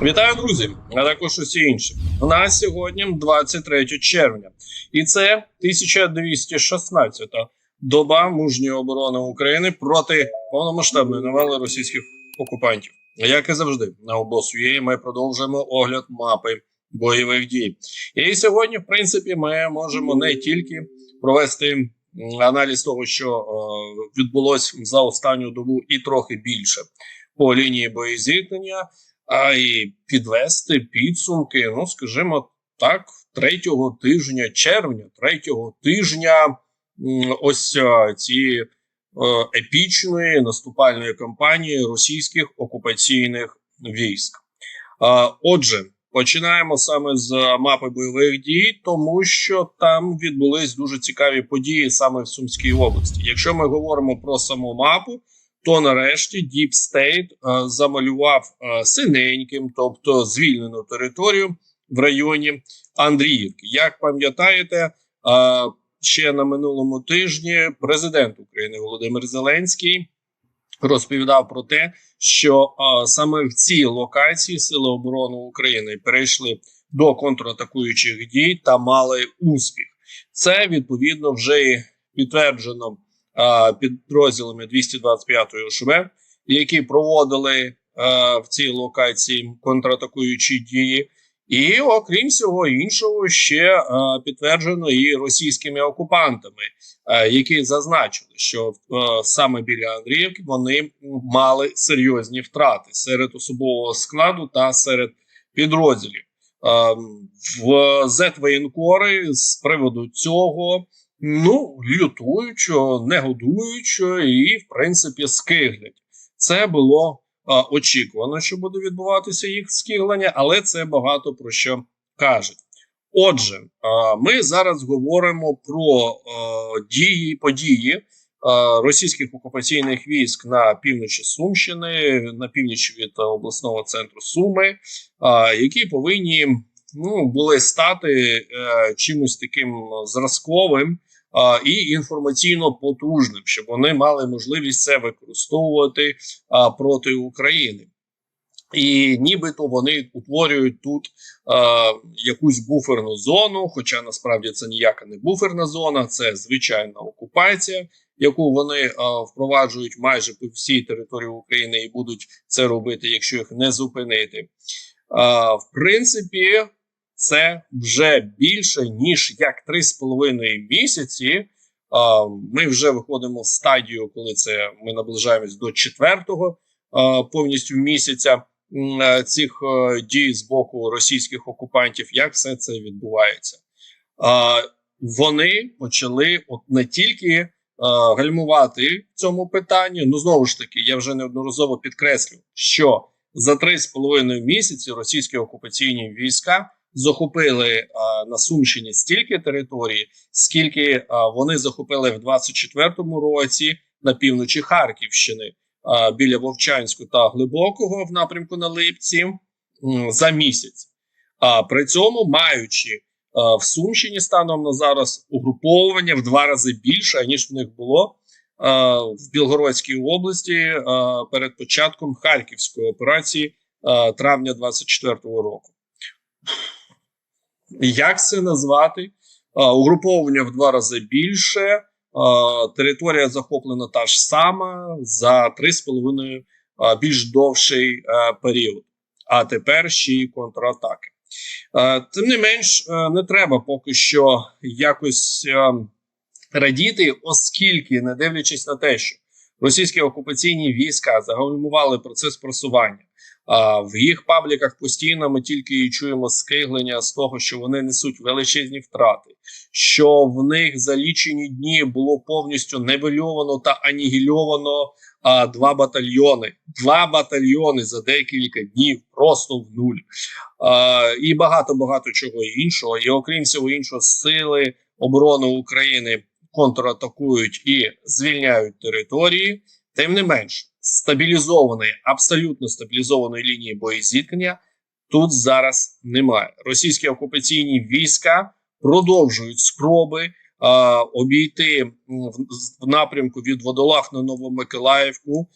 Вітаю, друзі, а також усі інші. У нас сьогодні 23 червня, і це 1216 доба мужньої оборони України проти повномасштабної навали російських окупантів. Як і завжди, на обосує ми продовжуємо огляд мапи бойових дій. І сьогодні, в принципі, ми можемо не тільки провести аналіз того, що е, відбулось за останню добу, і трохи більше по лінії боєзіткнення, а й підвести підсумки, ну скажімо так, третього тижня червня, третього тижня ось а, ці е, епічної наступальної кампанії російських окупаційних військ. Отже, починаємо саме з мапи бойових дій, тому що там відбулись дуже цікаві події саме в Сумській області. Якщо ми говоримо про саму мапу, то нарешті State е, замалював е, синеньким, тобто звільнену територію в районі Андріївки. Як пам'ятаєте, е, ще на минулому тижні президент України Володимир Зеленський розповідав про те, що е, саме в цій локації Сили оборони України перейшли до контратакуючих дій та мали успіх. Це відповідно вже і підтверджено підрозділами 225-ї ОШВ, які проводили е, в цій локації контратакуючі дії. І окрім всього іншого, ще е, підтверджено і російськими окупантами, е, які зазначили, що е, саме біля Андріївки вони мали серйозні втрати серед особового складу та серед підрозділів. Е, в зетвоєнкори з приводу цього ну лютують, негодують і, в принципі, скиглять. Це було а, очікувано, що буде відбуватися їх скиглення, але це багато про що кажуть. Отже, а, ми зараз говоримо про а, дії події російських окупаційних військ на півночі Сумщини, на північ від обласного центру Суми, які повинні ну, були стати е, чимось таким зразковим і інформаційно потужним, щоб вони мали можливість це використовувати проти України. І нібито вони утворюють тут а, якусь буферну зону, хоча насправді це ніяка не буферна зона, це звичайна окупація, яку вони а, впроваджують майже по всій території України і будуть це робити, якщо їх не зупинити. А, в принципі, це вже більше ніж як 3,5 місяці. Ми вже виходимо в стадію, коли це ми наближаємось до четвертого повністю місяця е, цих е, дій з боку російських окупантів. Як все це відбувається? Вони почали от не тільки гальмувати в цьому питанні. Ну знову ж таки, я вже неодноразово підкреслю, що за 3,5 місяці російські окупаційні війська захопили а, на Сумщині стільки території, скільки а, вони захопили в 24-му році на півночі Харківщини а, біля Вовчанську та Глибокого в напрямку на Липці за місяць. А при цьому маючи а, в Сумщині станом на зараз угруповування в два рази більше ніж в них було. В Білгородській області перед початком харківської операції травня 24-го року. Як це назвати? Угруповання в два рази більше, територія захоплена та ж сама за 3,5 а, більш довший період. А тепер ще й контратаки. Тим не менш, не треба поки що якось радіти, оскільки, не дивлячись на те, що російські окупаційні війська загальмували процес просування. В їх пабліках постійно ми тільки чуємо скиглення з того, що вони несуть величезні втрати, що в них за лічені дні було повністю невельовано та анігільовано а, два батальйони. Два батальйони за декілька днів просто в нуль. А, і багато багато чого іншого. І окрім всього іншого, сили оборони України контратакують і звільняють території. Тим не менш, стабілізованої, абсолютно стабілізованої лінії боєзіткнення тут зараз немає. Російські окупаційні війська продовжують спроби а, обійти в, в напрямку від Водолах на Новомиколаївку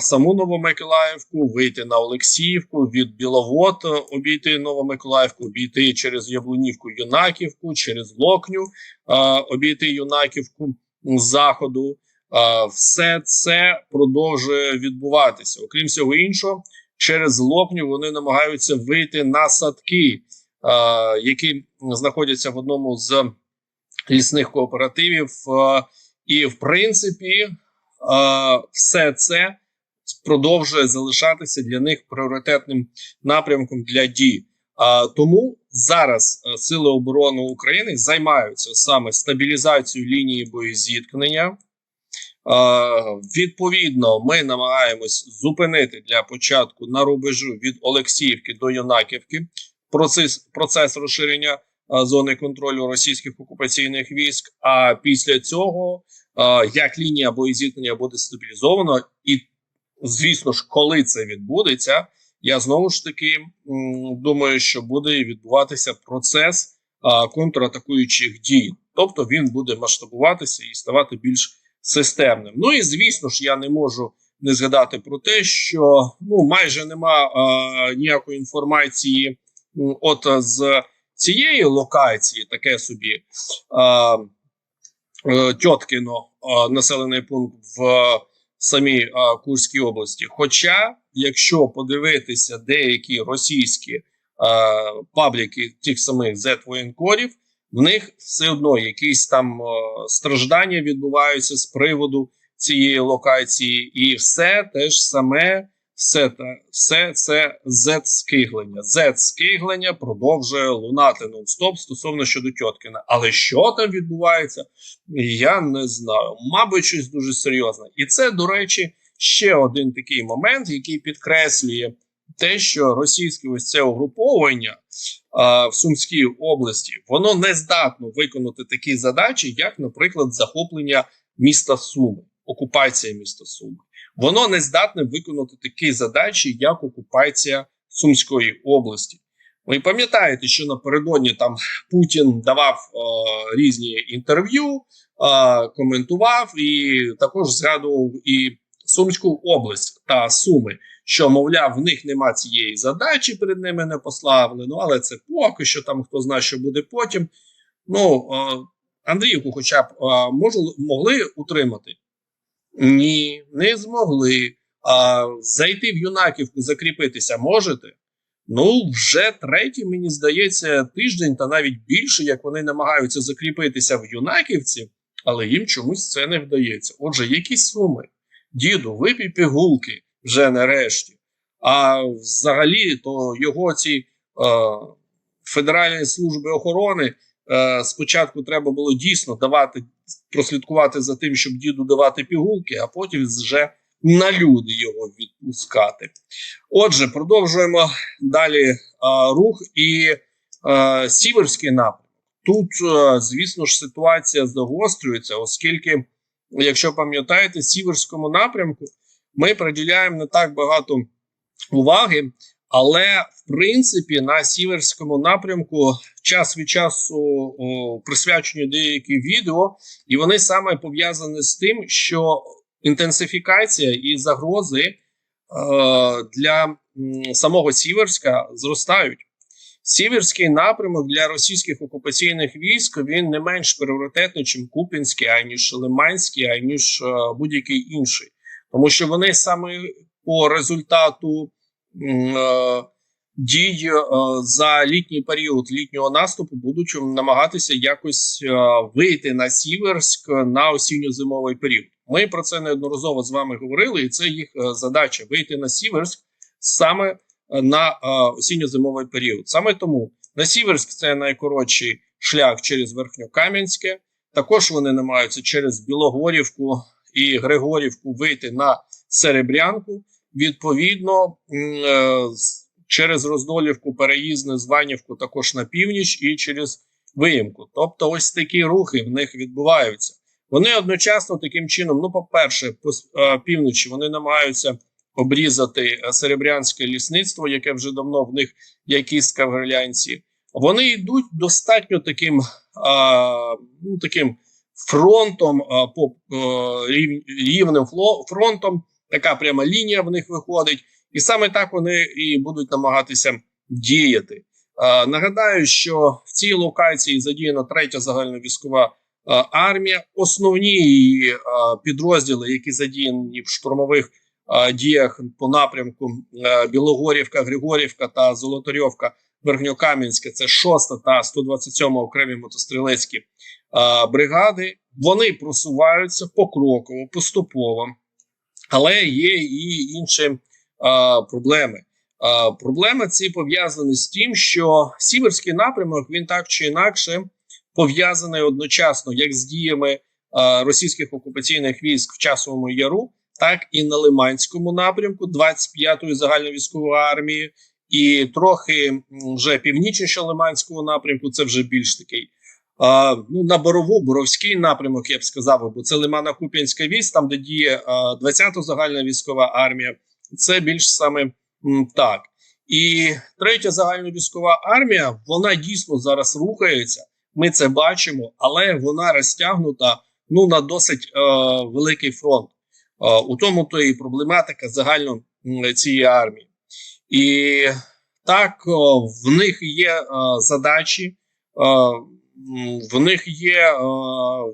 саму Новомиколаївку, вийти на Олексіївку, від Біловод е, обійти Новомиколаївку, обійти через Яблунівку, Юнаківку, через Локню, е, обійти Юнаківку заходу. Е, все це продовжує відбуватися. Окрім всього іншого, через Локню вони намагаються вийти на садки, е, які знаходяться в одному з лісних кооперативів. Е, і, в принципі, все це продовжує залишатися для них пріоритетним напрямком для дій. Тому зараз сили оборони України займаються саме стабілізацією лінії боєзіткнення. Відповідно, ми намагаємось зупинити для початку на рубежу від Олексіївки до Юнаківки процес процес розширення зони контролю російських окупаційних військ. А після цього як лінія боєзіткнення буде стабілізовано, і звісно ж, коли це відбудеться, я знову ж таки думаю, що буде відбуватися процес контратакуючих дій, тобто він буде масштабуватися і ставати більш системним. Ну і звісно ж, я не можу не згадати про те, що ну майже нема а, ніякої інформації от з цієї локації, таке собі е, Тьоткіно а, населений пункт в самій а, Курській області. Хоча, якщо подивитися деякі російські а, пабліки тих самих Z-воєнкорів, в них все одно якісь там а, страждання відбуваються з приводу цієї локації, і все те ж саме. Все та все це Z-скиглення. Z-скиглення продовжує лунати нон-стоп стосовно щодо Тьоткіна. Але що там відбувається, я не знаю. Мабуть, щось дуже серйозне. І це, до речі, ще один такий момент, який підкреслює те, що російське ось це угруповання а, в Сумській області воно не здатно виконати такі задачі, як, наприклад, захоплення міста Суми, окупація міста Суми воно не здатне виконати такі задачі, як окупація Сумської області. Ви пам'ятаєте, що напередодні там Путін давав е, різні інтерв'ю, е, коментував і також згадував і Сумську область та Суми, що мовляв, в них нема цієї задачі, перед ними не пославлено, але це поки що там хто знає, що буде потім. Ну Андріївку, хоча б е, мож, могли утримати. Ні, не змогли. А зайти в юнаківку, закріпитися можете? Ну, вже третій, мені здається, тиждень та навіть більше, як вони намагаються закріпитися в юнаківці, але їм чомусь це не вдається. Отже, які суми? Діду, випій пігулки вже нарешті. А взагалі, то його ці е, Федеральні служби охорони е, спочатку треба було дійсно давати прослідкувати за тим, щоб діду давати пігулки, а потім вже на люди його відпускати. Отже, продовжуємо далі а, рух і а, сіверський напрямок. Тут, а, звісно ж, ситуація загострюється, оскільки, якщо пам'ятаєте, сіверському напрямку ми приділяємо не так багато уваги, але в принципі на сіверському напрямку час від часу о, присвячені деякі відео, і вони саме пов'язані з тим, що інтенсифікація і загрози е, для самого Сіверська зростають. Сіверський напрямок для російських окупаційних військ він не менш пріоритетний, ніж Купінський, аніж Лиманський, аніж е, будь-який інший, тому що вони саме по результату Е, дій е, за літній період літнього наступу будуть намагатися якось е, вийти на Сіверськ на осінньо-зимовий період. Ми про це неодноразово з вами говорили, і це їх задача вийти на Сіверськ саме на осінньо-зимовий період. Саме тому на Сіверськ це найкоротший шлях через Верхньокам'янське. Також вони намагаються через Білогорівку і Григорівку вийти на Серебрянку. Відповідно, е, через Роздолівку, переїзне Званівку також на північ і через виїмку. Тобто, ось такі рухи в них відбуваються. Вони одночасно таким чином, ну, по-перше, по е, півночі вони намагаються обрізати е, серебрянське лісництво, яке вже давно в них як кістка в грилянці. Вони йдуть достатньо таким а, ну, таким фронтом, а, по рівним фронтом така пряма лінія в них виходить, і саме так вони і будуть намагатися діяти. Е, нагадаю, що в цій локації задіяна третя загальновійськова е, армія. Основні її е, підрозділи, які задіяні в штурмових е, діях по напрямку е, Білогорівка, Григорівка та Золотарьовка, Верхньокам'янське, це 6 та 127 окремі мотострілецькі е, бригади. Вони просуваються покроково, поступово, але є і інші е, проблеми. Е, Проблеми ці пов'язані з тим, що сіверський напрямок він так чи інакше пов'язаний одночасно як з діями е, російських окупаційних військ в часовому яру, так і на Лиманському напрямку 25-ї загальновійськової армії, і трохи вже північніше Лиманського напрямку. Це вже більш такий. Ну, на Борову, Боровський напрямок, я б сказав, бо це Лимано-Куп'янська військ, там де діє е, 20-та загальна військова армія. Це більш саме так. І третя загальновійськова армія, вона дійсно зараз рухається. Ми це бачимо, але вона розтягнута ну на досить е, великий фронт. Е, у тому то і проблематика загально цієї армії. І так, в них є е, задачі, е, в них є е,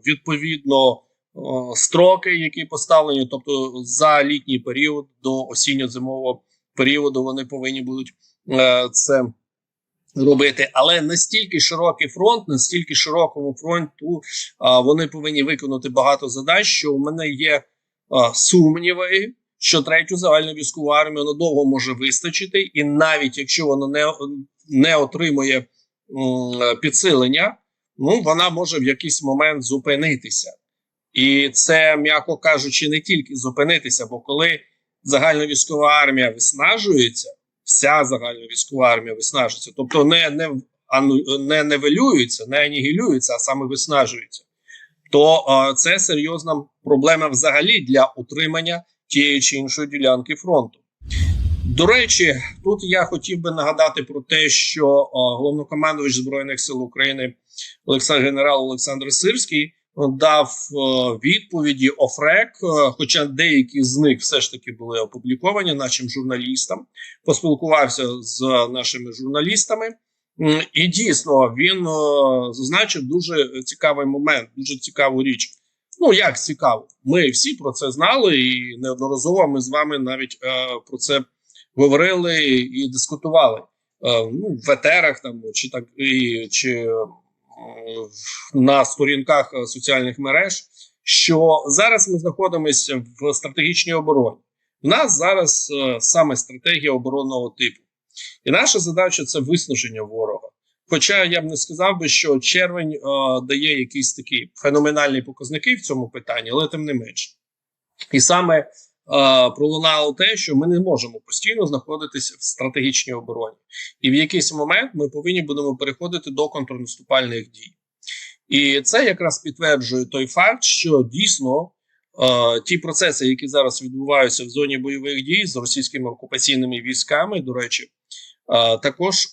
відповідно е, строки, які поставлені, тобто за літній період до осінньо-зимового періоду вони повинні будуть е, це робити. Але настільки широкий фронт, настільки широкому фронту вони повинні виконати багато задач. Що у мене є сумніви, що третю загальну військову армію надовго може вистачити, і навіть якщо вона не, не отримує м, підсилення, ну вона може в якийсь момент зупинитися. І це, м'яко кажучи, не тільки зупинитися, бо коли загальна військова армія виснажується, вся загальна військова армія виснажується, тобто не не, не невелюється, не анігілюється, а саме виснажується, то а, це серйозна проблема взагалі для утримання тієї чи іншої ділянки фронту. До речі, тут я хотів би нагадати про те, що а, головнокомандувач збройних сил України Олександр генерал Олександр Сирський дав е, відповіді офрек, е, хоча деякі з них все ж таки були опубліковані нашим журналістам. Поспілкувався з нашими журналістами, і дійсно він е, зазначив дуже цікавий момент, дуже цікаву річ. Ну як цікаво, ми всі про це знали, і неодноразово ми з вами навіть е, про це говорили і дискутували. Е, ну, в етерах там чи так і чи на сторінках соціальних мереж, що зараз ми знаходимося в стратегічній обороні. У нас зараз е, саме стратегія оборонного типу, і наша задача це виснаження ворога. Хоча я б не сказав би, що червень е, дає якісь такі феноменальні показники в цьому питанні, але тим не менше. І саме пролунало те, що ми не можемо постійно знаходитися в стратегічній обороні, і в якийсь момент ми повинні будемо переходити до контрнаступальних дій. І це якраз підтверджує той факт, що дійсно е, ті процеси, які зараз відбуваються в зоні бойових дій з російськими окупаційними військами, до речі, е, також е,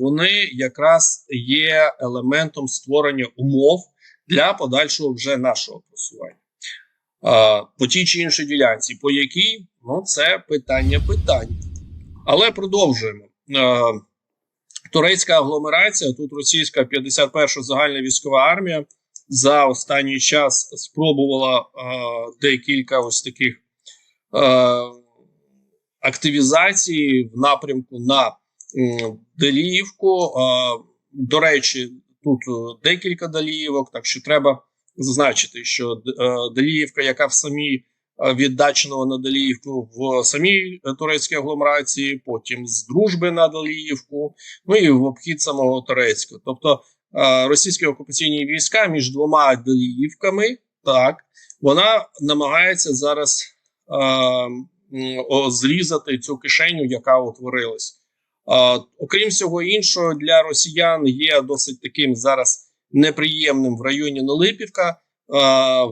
вони якраз є елементом створення умов для подальшого вже нашого просування. По тій чи іншій ділянці, по якій ну це питання питань. Але продовжуємо. Турецька агломерація, тут російська 51-ша загальна військова армія за останній час спробувала е, декілька ось таких е, активізацій в напрямку на Деліївку. Е, до речі, тут е, декілька Деліївок, так що треба зазначити, що е, Деліївка, яка в самій е, від на Деліївку в самій е, турецькій агломерації, потім з дружби на Деліївку, ну і в обхід самого Турецького. Тобто російські окупаційні війська між двома Деліївками, так вона намагається зараз е, зрізати цю кишеню, яка утворилась. Е, окрім всього іншого, для росіян є досить таким зараз неприємним в районі Нелипівка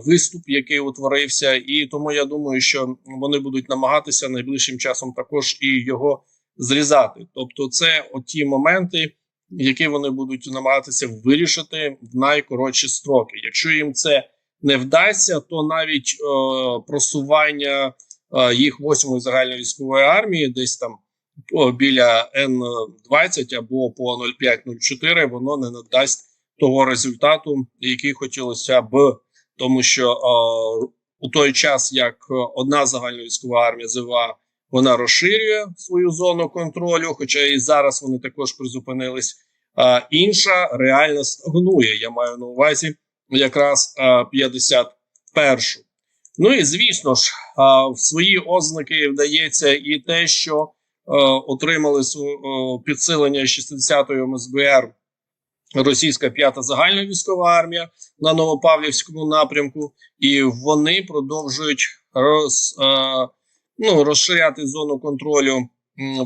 виступ, який утворився, і тому я думаю, що вони будуть намагатися найближчим часом також і його зрізати. Тобто, це оті моменти, які вони будуть намагатися вирішити в найкоротші строки. Якщо їм це не вдасться, то навіть е, просування е, їх 8-ї загальновійськової армії, десь там біля Н-20 або по 0,5-0,4, воно не надасть того результату, який хотілося б, тому що е, у той час, як одна загальновійськова армія ЗВА, вона розширює свою зону контролю, хоча і зараз вони також призупинились. А інша реально стагнує. Я маю на увазі якраз 51-шу. Ну і звісно ж, в свої ознаки вдається і те, що отримали підсилення 60-ї МСБР російська п'ята загальна військова армія на Новопавлівському напрямку, і вони продовжують роз, ну, розширяти зону контролю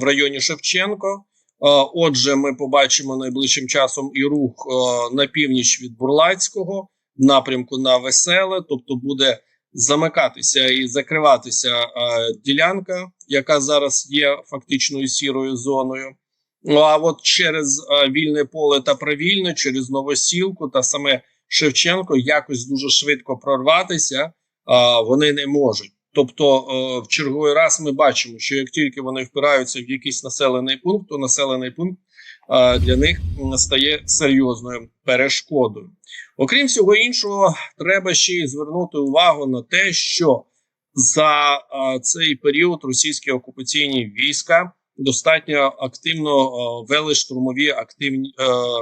в районі Шевченко. Отже, ми побачимо найближчим часом і рух на північ від Бурлацького напрямку на веселе, тобто буде замикатися і закриватися ділянка, яка зараз є фактичною сірою зоною. Ну а от через вільне поле та правільне, через новосілку та саме Шевченко якось дуже швидко прорватися вони не можуть. Тобто, в черговий раз ми бачимо, що як тільки вони впираються в якийсь населений пункт, то населений пункт для них стає серйозною перешкодою. Окрім всього іншого, треба ще й звернути увагу на те, що за цей період російські окупаційні війська достатньо активно вели штурмові активні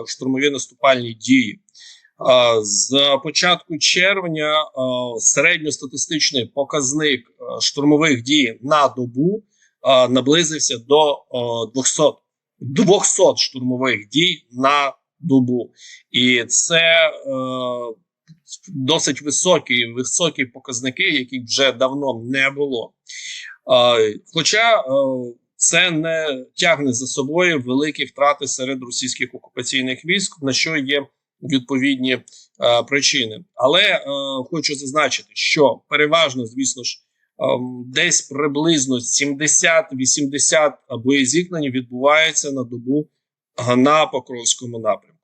штурмові наступальні дії. З початку червня середньостатистичний показник штурмових дій на добу наблизився до 200 200 штурмових дій на добу, і це досить високі високі показники, яких вже давно не було. Хоча це не тягне за собою великі втрати серед російських окупаційних військ, на що є відповідні е, причини. Але е, хочу зазначити, що переважно, звісно ж, е, десь приблизно 70-80 боєзіткнень відбувається на добу на Покровському напрямку,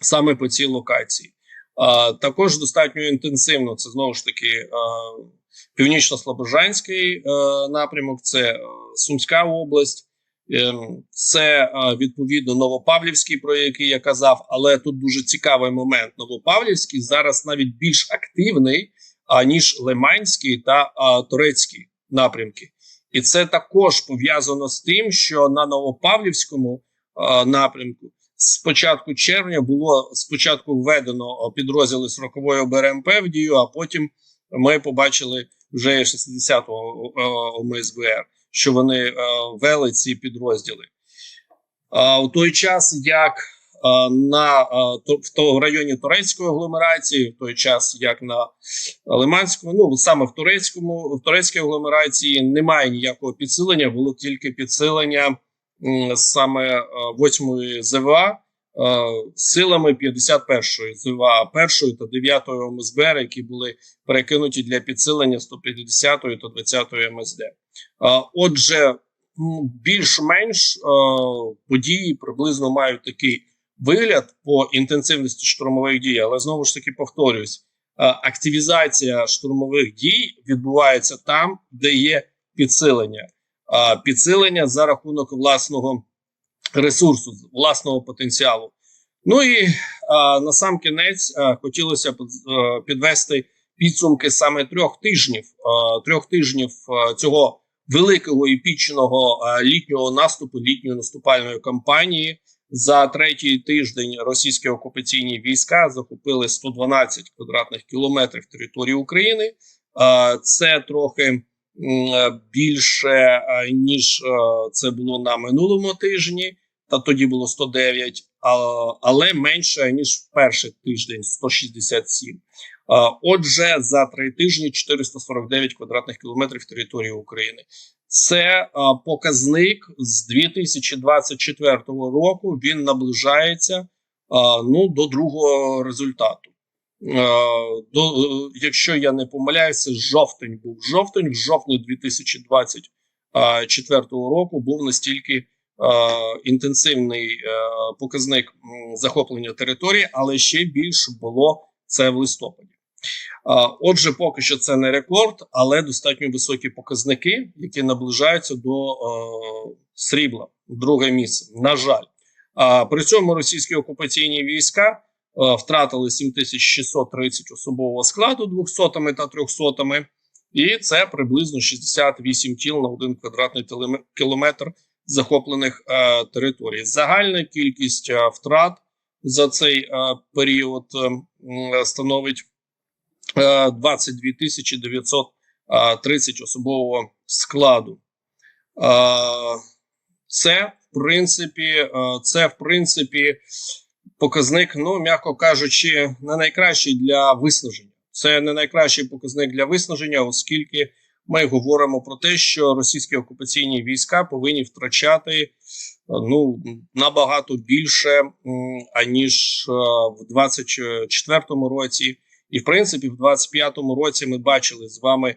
саме по цій локації. Е, також достатньо інтенсивно. Це знову ж таки. Е, Північно-Слобожанський е, напрямок, це е, Сумська область, Ем, це відповідно Новопавлівський, про який я казав, але тут дуже цікавий момент. Новопавлівський зараз навіть більш активний ніж Лиманський та Турецький напрямки, і це також пов'язано з тим, що на Новопавлівському напрямку з початку червня було спочатку введено підрозділи 40-ї ОБРМП в дію, а потім ми побачили вже 60-го ОМСБР що вони е, вели ці підрозділи. У той час, як е, на е, в того районі турецької агломерації, в той час, як на Лиманському, ну саме в турецькому, в турецькій агломерації немає ніякого підсилення, було тільки підсилення саме 8-ї ЗВА. Силами 51-ї ЗВА, 1 та 9 МСБР, які були перекинуті для підсилення 150-ї та 20-ї МСД. Отже, більш-менш події приблизно мають такий вигляд по інтенсивності штурмових дій, але знову ж таки повторюсь: активізація штурмових дій відбувається там, де є підсилення, підсилення за рахунок власного ресурсу, власного потенціалу. Ну і на сам кінець хотілося б підвести підсумки саме трьох тижнів, трьох тижнів цього великого епічного літнього наступу, літньої наступальної кампанії. За третій тиждень російські окупаційні війська захопили 112 квадратних кілометрів території України. Це трохи більше ніж це було на минулому тижні, та тоді було 109, але менше ніж в перший тиждень 167. Отже, за три тижні 449 квадратних кілометрів території України. Це показник з 2024 року. Він наближається ну до другого результату. До якщо я не помиляюся, жовтень був жовтень, в жовтні 2024 року був настільки інтенсивний показник захоплення території, але ще більше було це в листопаді. Отже, поки що це не рекорд, але достатньо високі показники, які наближаються до е, срібла, друге місце. На жаль, а при цьому російські окупаційні війська е, втратили 7630 особового складу 200 та 300 і це приблизно 68 тіл на один квадратний кілометр захоплених е, територій. Загальна кількість е, втрат за цей е, період е, становить 22 тисячі 930 особового складу. Це в принципі, це в принципі показник, ну м'яко кажучи, не найкращий для виснаження. Це не найкращий показник для виснаження, оскільки ми говоримо про те, що російські окупаційні війська повинні втрачати ну набагато більше аніж в 24-му році. І в принципі, в 25-му році ми бачили з вами,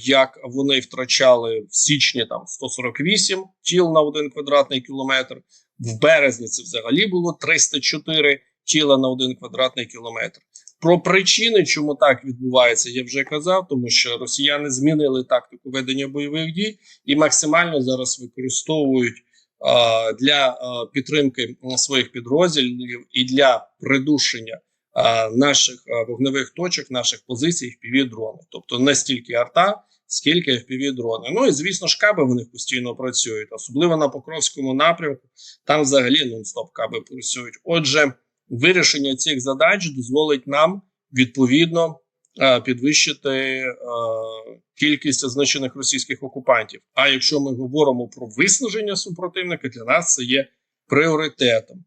як вони втрачали в січні там 148 тіл на один квадратний кілометр. В березні це взагалі було 304 тіла на один квадратний кілометр. Про причини, чому так відбувається, я вже казав, тому що росіяни змінили тактику ведення бойових дій і максимально зараз використовують а, для а, підтримки своїх підрозділів і для придушення а, наших а, вогневих точок, наших позицій в дрони тобто не стільки арта, скільки fpv дрони. Ну і звісно, ж каби в постійно працюють, особливо на Покровському напрямку. Там взагалі нон-стоп каби працюють. Отже. Вирішення цих задач дозволить нам відповідно е, підвищити е, кількість означених російських окупантів. А якщо ми говоримо про виснаження супротивника, для нас це є пріоритетом.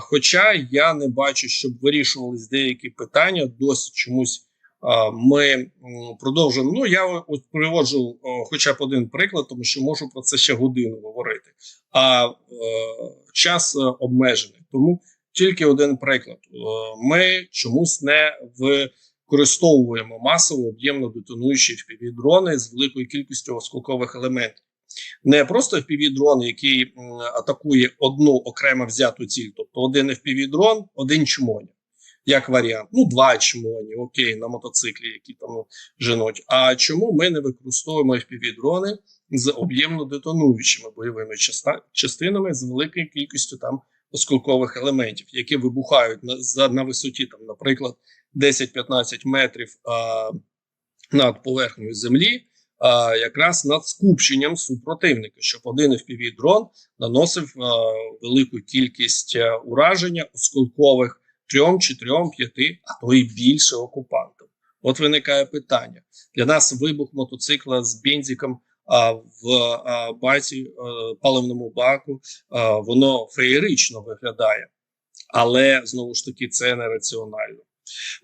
Хоча я не бачу, щоб вирішувались деякі питання, досі чомусь ми продовжуємо. Ну я от приводжу хоча б один приклад, тому що можу про це ще годину говорити. А е, час обмежений. Тому тільки один приклад: е, ми чомусь не використовуємо масово об'ємно детонуючі fpv дрони з великою кількістю осколкових елементів. Не просто fpv дрон, який атакує одну окремо взяту ціль, тобто один fpv дрон, один чмоня, як варіант. Ну, два чмоні, окей, на мотоциклі, які там женуть. А чому ми не використовуємо fpv дрони з об'ємно детонуючими бойовими частинами з великою кількістю там осколкових елементів, які вибухають на за, на висоті, там, наприклад, 10-15 метрів а, над поверхнею землі, а, якраз над скупченням супротивника, щоб один fpv дрон наносив а, велику кількість а, ураження осколкових трьом, чотирьом, п'яти, а то й більше окупантам. От виникає питання для нас. Вибух мотоцикла з бензиком в баці е, паливному баку воно феєрично виглядає, але знову ж таки це нераціонально.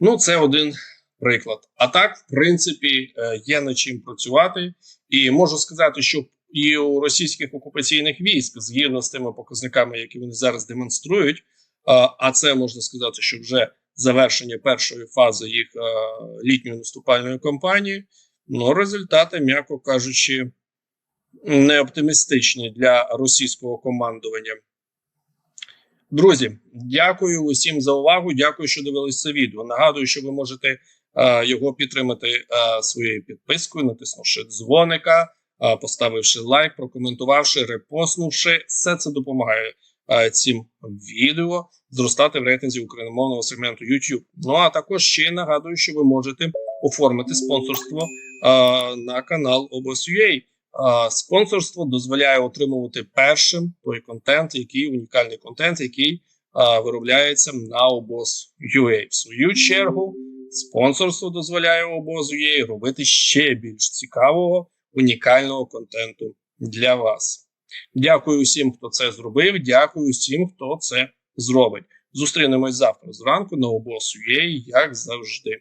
Ну, це один приклад. А так, в принципі, е, є над чим працювати, і можу сказати, що і у російських окупаційних військ, згідно з тими показниками, які вони зараз демонструють, а це можна сказати, що вже завершення першої фази їх е, літньої наступальної кампанії. Ну, результати, м'яко кажучи, не оптимістичні для російського командування. Друзі, дякую усім за увагу. Дякую, що дивилися це відео. Нагадую, що ви можете е, його підтримати е, своєю підпискою, натиснувши дзвоника, е, поставивши лайк, прокоментувавши, репостнувши. Все це допомагає е, цим відео зростати в рейтинзі україномовного сегменту YouTube. Ну а також ще нагадую, що ви можете оформити спонсорство на канал Obos.ua. Спонсорство дозволяє отримувати першим той контент, який унікальний контент, який виробляється на обоз.ua. В свою чергу спонсорство дозволяє обоз.ua робити ще більш цікавого унікального контенту для вас. Дякую всім, хто це зробив. Дякую всім, хто це зробить. Зустрінемось завтра зранку на обоз.ua, як завжди.